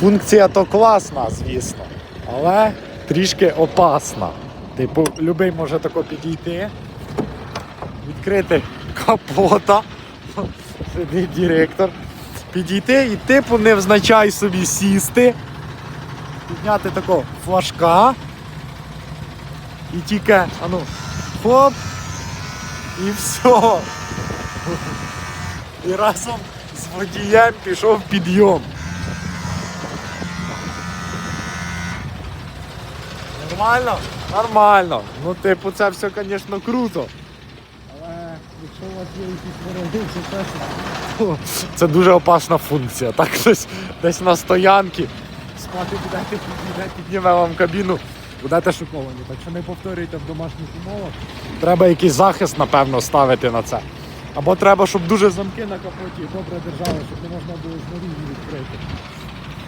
Функція то класна, звісно, але трішки опасна. Типу, любий може тако підійти, відкрити капота, сидить директор, підійти і типу невзначай собі сісти, підняти тако флажка і тільки, ану, хоп, і все. І разом з водієм пішов підйом. Нормально? Нормально. Ну, типу, це все, звісно, круто. Але якщо у вас є якісь вороги, це чесно. Це дуже опасна функція. Так десь, десь на стоянці. Спати будете, підніме вам кабіну, будете шоковані. Так що не повторюйте в домашніх умовах. Треба якийсь захист, напевно, ставити на це. Або треба, щоб дуже замки на капоті добре держали, щоб не можна було знаружі відкрити.